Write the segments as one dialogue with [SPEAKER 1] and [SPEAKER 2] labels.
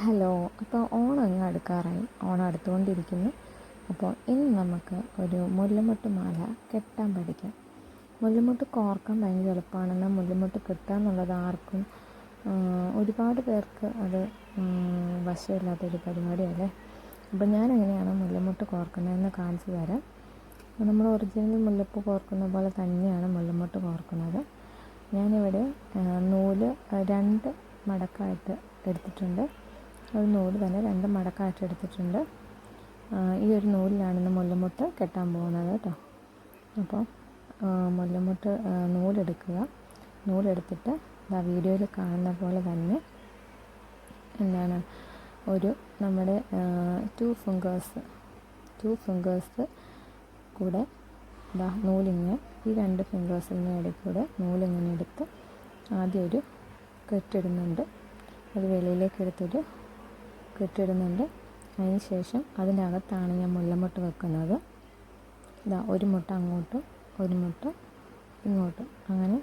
[SPEAKER 1] Hello അപ്പോൾ ഓണം അങ്ങ് അടുക്കാറായി. ഓണം അടുത്തുകൊണ്ടിരിക്കുന്നു. അപ്പോൾ ഇന്ന് നമുക്ക് ഒരു മുല്ലമുട്ട് മാല കെട്ടാൻ പഠിക്കാം. മുല്ലമുട്ട് കോർക്കാൻ ഭയങ്കര എളുപ്പമാണെന്ന് മുല്ലമുട്ട് കിട്ടുക എന്നുള്ളത് ആർക്കും ഒരുപാട് പേർക്ക് അത് വശമില്ലാത്തൊരു പരിപാടിയല്ലേ? അപ്പോൾ ഞാൻ എങ്ങനെയാണ് മുല്ലമുട്ട് കോർക്കുന്നതെന്ന് കാണിച്ചു തരാം. നമ്മൾ ഒറിജിനൽ മുല്ലപ്പൂ കോർക്കുന്ന പോലെ തന്നെയാണ് മുല്ലമുട്ട് കോർക്കുന്നത്. ഞാനിവിടെ നൂൽ രണ്ട് മടക്കായിട്ട് എടുത്തിട്ടുണ്ട്. ഒരു നൂൽ തന്നെ രണ്ട് മടക്കായിട്ട് എടുത്തിട്ടുണ്ട്. ഈ ഒരു നൂലിലാണ് ഇന്ന് മുല്ലമുട്ട് കെട്ടാൻ പോകുന്നത് കേട്ടോ. അപ്പോൾ മുല്ലമുട്ട് നൂലെടുക്കുക. നൂലെടുത്തിട്ട് ആ വീഡിയോയിൽ കാണുന്ന പോലെ തന്നെ എന്താണ് ഒരു നമ്മുടെ ടു ഫിംഗേഴ്സ് ടു ഫിംഗേഴ്സ് കൂടെ ഇതാ നൂലിങ്ങനെ ഈ രണ്ട് ഫിംഗേഴ്സിന്റെ ഇടയിൽ കൂടെ നൂലിങ്ങനെ എടുത്ത് ആദ്യം ഒരു കെട്ടിടുന്നുണ്ട്. അത് വെളിയിലേക്ക് എടുത്തൊരു കെട്ടിടുന്നുണ്ട് അതിന് ശേഷം അതിന്റെ അകത്താണ് ഞാൻ മുല്ലമുട്ട് വെക്കുന്നത്. ഇതാ ഒരു മുട്ട അങ്ങോട്ടും ഒരു മുട്ട ഇങ്ങോട്ടും. അങ്ങനെ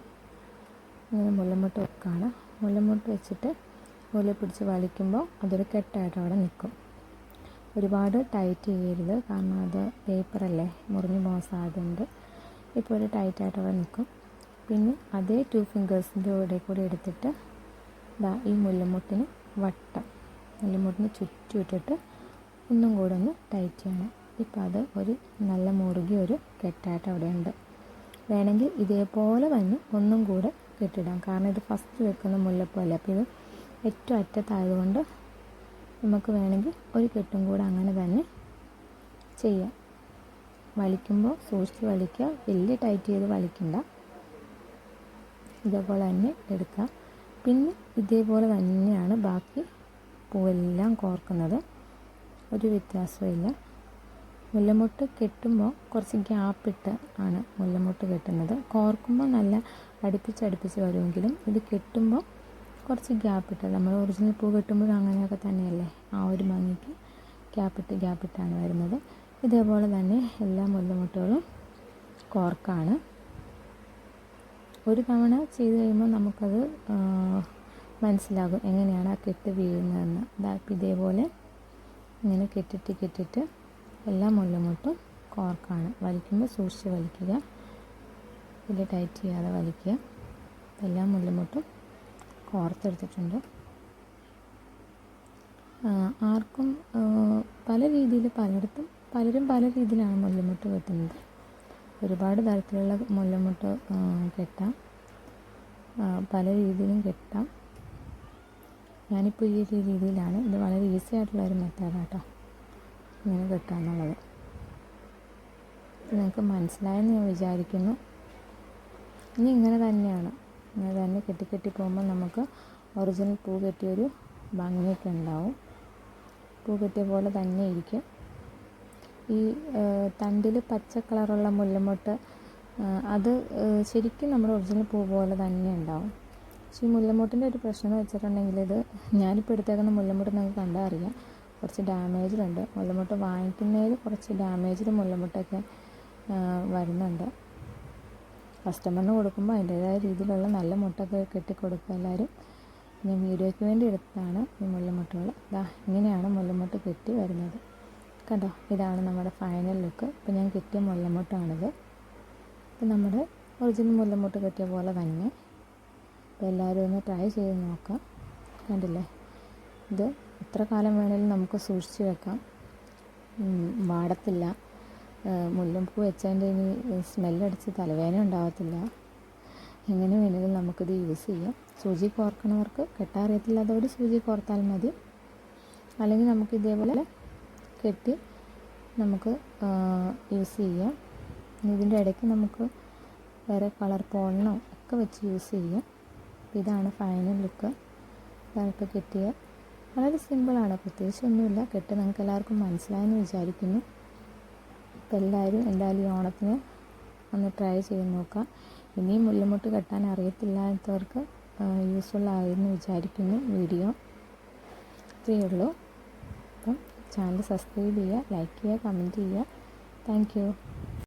[SPEAKER 1] ഇങ്ങനെ മുല്ലമുട്ട് വെക്കുകയാണ് മുല്ലമുട്ട് വെച്ചിട്ട് മുല്ല പിടിച്ച് വലിക്കുമ്പോൾ അതൊരു കെട്ടായിട്ട് അവിടെ നിൽക്കും. ഒരുപാട് ടൈറ്റ് ചെയ്യരുത് കാരണം അത് പേപ്പറല്ലേ മുറിഞ്ഞു പോകാൻ സാധ്യതയുണ്ട് ഇപ്പോൾ ഒരു ടൈറ്റായിട്ട് അവിടെ നിൽക്കും. പിന്നെ അതേ ടു ഫിംഗേഴ്സിന്റെ കൂടെ കൂടി എടുത്തിട്ട് ഈ മുല്ലമുട്ടിന് വട്ടം. മുല്ലമുട്ടിന് ചുറ്റും ഇട്ടിട്ട് ഒന്നും കൂടെ ഒന്ന് ടൈറ്റ് ചെയ്യണം. ഇപ്പം അത് ഒരു നല്ല മുറുകിയ ഒരു കെട്ടായിട്ട് അവിടെ ഉണ്ട് വേണമെങ്കിൽ ഇതേപോലെ തന്നെ ഒന്നും കൂടെ കെട്ടിടാം. കാരണം ഇത് ഫസ്റ്റ് വെക്കുന്ന മുല്ലപ്പോലെ അപ്പോൾ ഇത് ഏറ്റവും അറ്റത്തായതുകൊണ്ട് നമുക്ക് വേണമെങ്കിൽ ഒരു കെട്ടും കൂടെ അങ്ങനെ തന്നെ ചെയ്യാം. വലിക്കുമ്പോൾ സൂക്ഷിച്ച് വലിക്കുക. വലിയ ടൈറ്റ് ചെയ്ത് വലിക്കണ്ട. ഇതേപോലെ തന്നെ എടുക്കാം. പിന്നെ ഇതേപോലെ തന്നെയാണ് ബാക്കി പൂവെല്ലാം കോർക്കുന്നത് ഒരു വ്യത്യാസമില്ല മുല്ലമൊട്ട് കെട്ടുമ്പോൾ കുറച്ച് ഗ്യാപ്പിട്ട് ആണ് മുല്ലമൊട്ട് കെട്ടുന്നത്. കോർക്കുമ്പോൾ നല്ല അടുപ്പിച്ചടുപ്പിച്ച് വരുമെങ്കിലും ഇത് കെട്ടുമ്പോൾ കുറച്ച് ഗ്യാപ്പിട്ട് നമ്മൾ ഒറിജിനൽ പൂ കെട്ടുമ്പോഴും അങ്ങനെയൊക്കെ തന്നെയല്ലേ? ആ ഒരു ഭംഗിക്ക് ഗ്യാപ്പിട്ട് ഗ്യാപ്പിട്ടാണ് വരുന്നത്. ഇതേപോലെ തന്നെ എല്ലാ മുല്ലമൊട്ടുകളും കോർക്കാണ്. ഒരു തവണ ചെയ്ത് കഴിയുമ്പോൾ നമുക്കത് മനസ്സിലാകും എങ്ങനെയാണ് ആ കെട്ട് വീഴുന്നതെന്ന്. ഇപ്പം ഇതേപോലെ ഇങ്ങനെ കെട്ടിട്ട് കെട്ടിട്ട് എല്ലാ മുല്ലമുട്ടും കോർക്കാണ്. വലിക്കുമ്പോൾ സൂക്ഷിച്ച് വലിക്കുക. ഇതിൽ ടൈറ്റ് ചെയ്യാതെ വലിക്കുക. എല്ലാ മുല്ലമുട്ടും കോർത്തെടുത്തിട്ടുണ്ട്. ആർക്കും പല രീതിയിൽ പലയിടത്തും പലരും പല രീതിയിലാണ് മുല്ലമുട്ട് കെട്ടുന്നത്. ഒരുപാട് തരത്തിലുള്ള മുല്ലമുട്ട് കെട്ടാം. പല രീതിയിലും കെട്ടാം. ഞാനിപ്പോൾ ഈ ഒരു രീതിയിലാണ്. ഇത് വളരെ ഈസി ആയിട്ടുള്ള ഒരു മെത്തേഡാണ് കേട്ടോ ഇങ്ങനെ കെട്ടുക എന്നുള്ളത് നിങ്ങൾക്ക് മനസ്സിലായെന്ന് ഞാൻ വിചാരിക്കുന്നു. ഇനി ഇങ്ങനെ തന്നെയാണ്. ഇങ്ങനെ തന്നെ കെട്ടി കെട്ടി പോകുമ്പോൾ നമുക്ക് ഒറിജിനൽ പൂ കെട്ടിയൊരു ഭംഗിയൊക്കെ ഉണ്ടാവും. പൂ കെട്ടിയ പോലെ തന്നെ ഇരിക്കും. ഈ തണ്ടിൽ പച്ച കളറുള്ള മുല്ലമൊട്ട് അത് ശരിക്കും നമ്മുടെ ഒറിജിനൽ പൂ പോലെ തന്നെ ഉണ്ടാവും. പക്ഷേ ഈ മുല്ലമൂട്ടിന്റെ ഒരു പ്രശ്നം എന്ന് വെച്ചിട്ടുണ്ടെങ്കിൽ ഇത് ഞാനിപ്പോൾ എടുത്തേക്കുന്ന മുല്ലമുട്ട് നിങ്ങൾക്ക് കണ്ടാൽ അറിയാം കുറച്ച് ഡാമേജിലുണ്ട് മുല്ലമുട്ട് വാങ്ങിക്കുന്നതിൽ കുറച്ച് ഡാമേജിൽ മുല്ലമുട്ടൊക്കെ വരുന്നുണ്ട്. കസ്റ്റമറിന് കൊടുക്കുമ്പോൾ അതിന്റേതായ രീതിയിലുള്ള നല്ല മുട്ടൊക്കെ കെട്ടിക്കൊടുക്കുക എല്ലാവരും. ഞാൻ വീഡിയോയ്ക്ക് വേണ്ടി എടുത്തതാണ് ഈ മുല്ലമുട്ടുകൾ. ഇതാ ഇങ്ങനെയാണ് മുല്ലമുട്ട് കെട്ടി വരുന്നത്. കണ്ടോ? ഇതാണ് നമ്മുടെ ഫൈനൽ ലുക്ക് ഇപ്പോൾ ഞാൻ കെട്ടിയ മുല്ലമുട്ടാണിത്. ഇപ്പം നമ്മുടെ ഒറിജിനൽ മുല്ലമുട്ട് കെട്ടിയ പോലെ തന്നെ. അപ്പോൾ എല്ലാവരും ഒന്ന് ട്രൈ ചെയ്ത് നോക്കാം. കണ്ടില്ലേ? ഇത് എത്ര കാലം വേണേലും നമുക്ക് സൂക്ഷിച്ച് വെക്കാം. വാടത്തില്ല. മുല്ലപ്പൂ വെച്ചതിന്റെ ഇനി സ്മെല്ലടിച്ച് തലവേദന ഉണ്ടാകത്തില്ല എങ്ങനെ വേണമെങ്കിലും നമുക്കിത് യൂസ് ചെയ്യാം. സൂചി കോർക്കണവർക്ക് കെട്ടാറിയത്തില്ലാത്തവർ സൂചി കോർത്താൽ മതി. അല്ലെങ്കിൽ നമുക്ക് ഇതേപോലെ കെട്ടി നമുക്ക് യൂസ് ചെയ്യാം. ഇതിന്റെ ഇടയ്ക്ക് നമുക്ക് വേറെ കളർ പോളിനോ ഒക്കെ വെച്ച് യൂസ് ചെയ്യാം. അപ്പോൾ ഇതാണ് ഫൈനൽ ലുക്ക് ഇതാണിപ്പോൾ കെട്ടിയ. വളരെ സിമ്പിളാണ് പ്രത്യേകിച്ച് ഒന്നുമില്ല. കെട്ട് നിങ്ങൾക്ക് എല്ലാവർക്കും മനസ്സിലായെന്ന് വിചാരിക്കുന്നു. അപ്പോൾ എല്ലാവരും എന്തായാലും ഈ ഓണത്തിന് ഒന്ന് ട്രൈ ചെയ്ത് നോക്കാം. ഇനിയും മുല്ലമുട്ട് കെട്ടാൻ അറിയത്തില്ലാത്തവർക്ക് യൂസ്ഫുൾ ആയെന്ന് വിചാരിക്കുന്നു വീഡിയോ. ഇത്രയേ ഉള്ളൂ. അപ്പം ചാനൽ സബ്സ്ക്രൈബ് ചെയ്യുക ലൈക്ക് ചെയ്യുക കമന്റ് ചെയ്യുക. താങ്ക്